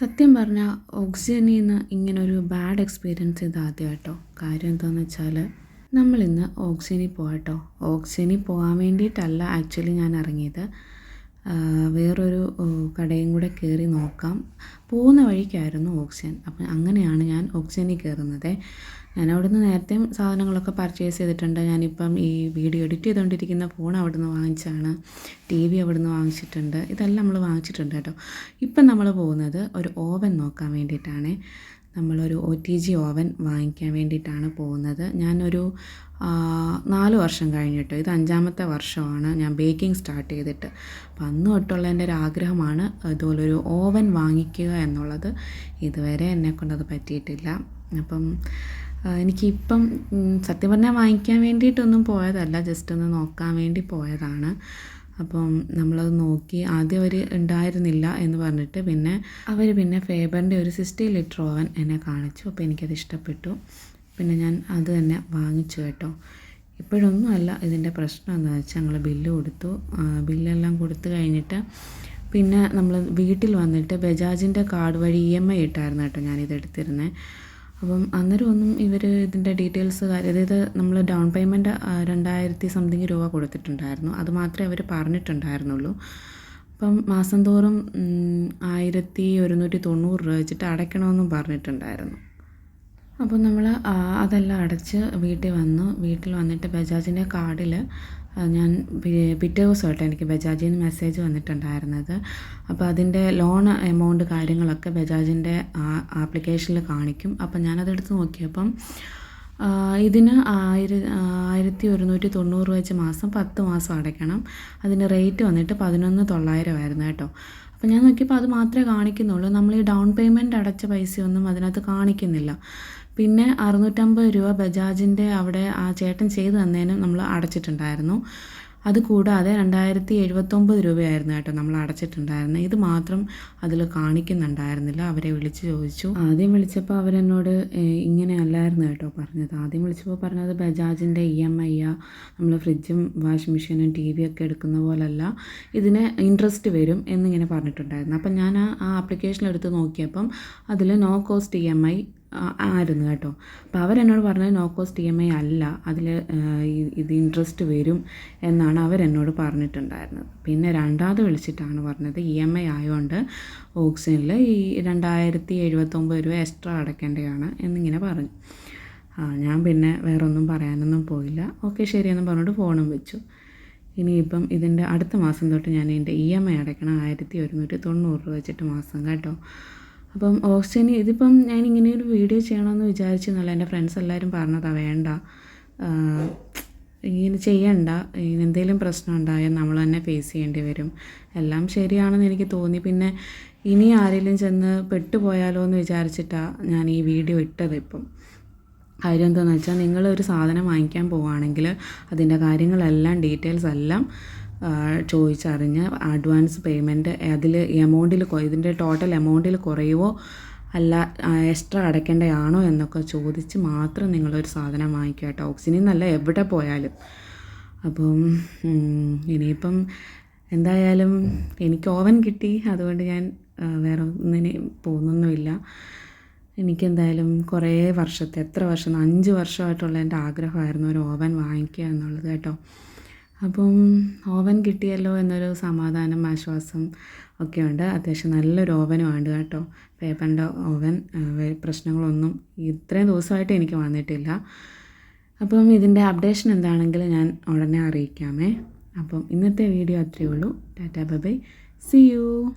സത്യം പറഞ്ഞാൽ ഓക്സിജനിൽ നിന്ന് ഇങ്ങനൊരു ബാഡ് എക്സ്പീരിയൻസ് ഇത് ആദ്യമായിട്ടോ കാര്യം എന്താണെന്ന് വെച്ചാൽ നമ്മളിന്ന് ഓക്സിജനിൽ പോകട്ടോ ഓക്സിജനിൽ പോകാൻ വേണ്ടിയിട്ടല്ല ആക്ച്വലി ഞാൻ ഇറങ്ങിയത്. വേറൊരു കടയും കൂടെ കയറി നോക്കാം. പോകുന്ന വഴിക്കായിരുന്നു ഓക്സിജൻ. അപ്പം അങ്ങനെയാണ് ഞാൻ ഓക്സിജനിൽ കയറുന്നത്. ഞാൻ അവിടുന്ന് നേരത്തെയും സാധനങ്ങളൊക്കെ പർച്ചേസ് ചെയ്തിട്ടുണ്ട്. ഞാനിപ്പം ഈ വീഡിയോ എഡിറ്റ് ചെയ്തുകൊണ്ടിരിക്കുന്ന ഫോൺ അവിടുന്ന് വാങ്ങിച്ചാണ്. ടി വി അവിടുന്ന് വാങ്ങിച്ചിട്ടുണ്ട്. ഇതെല്ലാം നമ്മൾ വാങ്ങിച്ചിട്ടുണ്ട് കേട്ടോ. ഇപ്പം നമ്മൾ പോകുന്നത് ഒരു ഓവൻ നോക്കാൻ വേണ്ടിയിട്ടാണ്. നമ്മളൊരു ഒ ടി ജി ഓവൻ വാങ്ങിക്കാൻ വേണ്ടിയിട്ടാണ് പോകുന്നത്. ഞാനൊരു നാല് വർഷം കഴിഞ്ഞിട്ട് ഇത് അഞ്ചാമത്തെ വർഷമാണ് ഞാൻ ബേക്കിംഗ് സ്റ്റാർട്ട് ചെയ്തിട്ട്. അപ്പം അന്ന് തൊട്ടുള്ള എന്റെ ഒരു ആഗ്രഹമാണ് ഇതുപോലൊരു ഓവൻ വാങ്ങിക്കുക എന്നുള്ളത്. ഇതുവരെ എന്നെക്കൊണ്ടത് പറ്റിയിട്ടില്ല. അപ്പം എനിക്കിപ്പം സത്യം പറഞ്ഞാൽ വാങ്ങിക്കാൻ വേണ്ടിയിട്ടൊന്നും പോയതല്ല ജസ്റ്റ് ഒന്ന് നോക്കാൻ വേണ്ടി പോയതാണ്. അപ്പം നമ്മളത് നോക്കി ആദ്യം അവർ ഉണ്ടായിരുന്നില്ല എന്ന് പറഞ്ഞിട്ട് പിന്നെ അവർ പിന്നെ ഫേബറിന്റെ ഒരു സിക്സ്റ്റി ലിറ്റർ ഓവൻ എന്നെ കാണിച്ചു. അപ്പോൾ എനിക്കത് ഇഷ്ടപ്പെട്ടു. പിന്നെ ഞാൻ അത് തന്നെ വാങ്ങിച്ചു കേട്ടോ. ഇപ്പോഴൊന്നും അല്ല ഇതിന്റെ പ്രശ്നം എന്താണെന്ന് വെച്ചാൽ ഞങ്ങൾ ബില്ല് കൊടുത്തു. ബില്ലെല്ലാം കൊടുത്തു കഴിഞ്ഞിട്ട് പിന്നെ നമ്മൾ വീട്ടിൽ വന്നിട്ട് ബജാജിന്റെ കാർഡ് വഴി ഇ എം ഐ ഇട്ടായിരുന്നു കേട്ടോ ഞാനിത് എടുത്തിരുന്നത് അപ്പം അന്നേരം ഒന്നും ഇവർ ഇതിന്റെ ഡീറ്റെയിൽസ് അതായത് നമ്മൾ ഡൗൺ പേയ്മെന്റ് രണ്ടായിരത്തി സംതിങ് രൂപ കൊടുത്തിട്ടുണ്ടായിരുന്നു. അത് മാത്രമേ അവർ പറഞ്ഞിട്ടുണ്ടായിരുന്നുള്ളൂ. അപ്പം മാസം തോറും ആയിരത്തി ഒരുന്നൂറ്റി തൊണ്ണൂറ് രൂപ വെച്ചിട്ട് അടയ്ക്കണമെന്നും പറഞ്ഞിട്ടുണ്ടായിരുന്നു. അപ്പോൾ നമ്മൾ അതെല്ലാം അടച്ച് വീട്ടിൽ വന്നു. വീട്ടിൽ വന്നിട്ട് ബജാജിന്റെ കാർഡിൽ ഞാൻ പിറ്റേ ദിവസമായിട്ട് എനിക്ക് ബജാജിൽ നിന്ന് മെസ്സേജ് വന്നിട്ടുണ്ടായിരുന്നത്. അപ്പോൾ അതിന്റെ ലോൺ എമൗണ്ട് കാര്യങ്ങളൊക്കെ ബജാജിന്റെ ആപ്ലിക്കേഷനിൽ കാണിക്കും. അപ്പോൾ ഞാനതെടുത്ത് നോക്കിയപ്പം ഇതിന് ആയിര ആയിരത്തി ഒരുന്നൂറ്റി തൊണ്ണൂറ് വെച്ച് മാസം പത്ത് മാസം അടയ്ക്കണം. അതിന്റെ റേറ്റ് വന്നിട്ട് പതിനൊന്ന് തൊള്ളായിരം ആയിരുന്നു കേട്ടോ. അപ്പോൾ ഞാൻ നോക്കിയപ്പോൾ അത് മാത്രമേ കാണിക്കുന്നുള്ളൂ. നമ്മൾ ഈ ഡൗൺ പേയ്മെന്റ് അടച്ച പൈസയൊന്നും അതിനകത്ത് കാണിക്കുന്നില്ല. പിന്നെ അറുന്നൂറ്റമ്പത് രൂപ ബജാജിന്റെ അവിടെ ആ ചേട്ടൻ ചെയ്ത് തന്നേനും നമ്മൾ അടച്ചിട്ടുണ്ടായിരുന്നു. അത് കൂടാതെ രണ്ടായിരത്തി എഴുപത്തൊമ്പത് രൂപയായിരുന്നു കേട്ടോ നമ്മൾ അടച്ചിട്ടുണ്ടായിരുന്നത്. ഇത് മാത്രം അതിൽ കാണിക്കുന്നുണ്ടായിരുന്നില്ല. അവരെ വിളിച്ച് ചോദിച്ചു. ആദ്യം വിളിച്ചപ്പോൾ അവരെന്നോട് ഇങ്ങനെ അല്ലായിരുന്നു കേട്ടോ പറഞ്ഞത്. ആദ്യം വിളിച്ചപ്പോൾ പറഞ്ഞത് ബജാജിന്റെ ഇ എം ഐ ആ നമ്മൾ ഫ്രിഡ്ജും വാഷിംഗ് മെഷീനും ടി വി ഒക്കെ എടുക്കുന്ന പോലല്ല. ഇതിന് ഇൻട്രസ്റ്റ് വരും എന്നിങ്ങനെ പറഞ്ഞിട്ടുണ്ടായിരുന്നു. അപ്പം ഞാൻ ആ ആപ്ലിക്കേഷൻ എടുത്ത് നോക്കിയപ്പം അതിൽ no cost E M I ആയിരുന്നു കേട്ടോ. അപ്പോൾ അവരെന്നോട് പറഞ്ഞത് no cost E M I അല്ല. അതിൽ ഇത് ഇൻട്രസ്റ്റ് വരും എന്നാണ് അവരെന്നോട് പറഞ്ഞിട്ടുണ്ടായിരുന്നത്. പിന്നെ രണ്ടാമത് വിളിച്ചിട്ടാണ് പറഞ്ഞത് ഇ എം ഐ ആയതുകൊണ്ട് ഓക്സിജനിൽ ഈ രണ്ടായിരത്തി എഴുപത്തൊമ്പത് രൂപ എക്സ്ട്രാ അടയ്ക്കേണ്ടതാണ് എന്നിങ്ങനെ പറഞ്ഞു. ആ ഞാൻ പിന്നെ വേറൊന്നും പറയാനൊന്നും പോയില്ല. ഓക്കെ ശരിയെന്ന് പറഞ്ഞിട്ട് ഫോണും വെച്ചു. ഇനിയിപ്പം ഇതിന്റെ അടുത്ത മാസം തൊട്ട് ഞാൻ ഇതിന്റെ ഇ എം ഐ അടയ്ക്കണം. ആയിരത്തി ഒരുന്നൂറ്റി തൊണ്ണൂറ് രൂപ വെച്ചിട്ട് മാസം കേട്ടോ. അപ്പം ഓക്സിജൻ ഇതിപ്പം ഞാൻ ഇങ്ങനെ ഒരു വീഡിയോ ചെയ്യണമെന്ന് വിചാരിച്ചെന്നല്ല എന്റെ ഫ്രണ്ട്സ് എല്ലാവരും പറഞ്ഞതാ വേണ്ട. ഇങ്ങനെ ചെയ്യണ്ട. ഇങ്ങനെ എന്തെങ്കിലും പ്രശ്നം ഉണ്ടായാൽ നമ്മൾ തന്നെ ഫേസ് ചെയ്യേണ്ടി വരും. എല്ലാം ശരിയാണെന്ന് എനിക്ക് തോന്നി. പിന്നെ ഇനി ആരെങ്കിലും ചെന്ന് പെട്ടുപോയാലോ എന്ന് വിചാരിച്ചിട്ടാണ് ഞാൻ ഈ വീഡിയോ ഇട്ടത് ഇപ്പം. കാര്യം എന്താണെന്ന് വെച്ചാൽ നിങ്ങളൊരു സാധനം വാങ്ങിക്കാൻ പോവുകയാണെങ്കിൽ അതിന്റെ കാര്യങ്ങളെല്ലാം ഡീറ്റെയിൽസ് എല്ലാം ചോദിച്ചറിഞ്ഞ് അഡ്വാൻസ് പേയ്മെന്റ് അതിൽ എമൗണ്ടിൽ ഇതിന്റെ ടോട്ടൽ എമൗണ്ടിൽ കുറയുമോ അല്ല എക്സ്ട്രാ അടയ്ക്കേണ്ടതാണോ എന്നൊക്കെ ചോദിച്ച് മാത്രം നിങ്ങളൊരു സാധനം വാങ്ങിക്കുക കേട്ടോ. ഓക്സിജനിൽ നിന്നല്ല എവിടെ പോയാലും. അപ്പം ഇനിയിപ്പം എന്തായാലും എനിക്ക് ഓവൻ കിട്ടി. അതുകൊണ്ട് ഞാൻ വേറെ ഒന്നിന് പോകുന്നൊന്നുമില്ല. എനിക്കെന്തായാലും കുറേ വർഷത്തെ എത്ര വർഷം അഞ്ച് വർഷമായിട്ടുള്ള എന്റെ ആഗ്രഹമായിരുന്നു ഒരു ഓവൻ വാങ്ങിക്കുക എന്നുള്ളത് കേട്ടോ. അപ്പം ഓവൻ കിട്ടിയല്ലോ എന്നൊരു സമാധാനം ആശ്വാസം ഒക്കെ ഉണ്ട്. അത്യാവശ്യം നല്ലൊരു ഓവനും ഉണ്ട് കേട്ടോ. പേപ്പറിന്റെ ഓവൻ പ്രശ്നങ്ങളൊന്നും ഇത്രയും ദിവസമായിട്ട് എനിക്ക് വന്നിട്ടില്ല. അപ്പം ഇതിന്റെ അപ്ഡേഷൻ എന്താണെങ്കിൽ ഞാൻ ഉടനെ അറിയിക്കാമേ. അപ്പം ഇന്നത്തെ വീഡിയോ അത്രയേ ഉള്ളൂ. Tata bye C U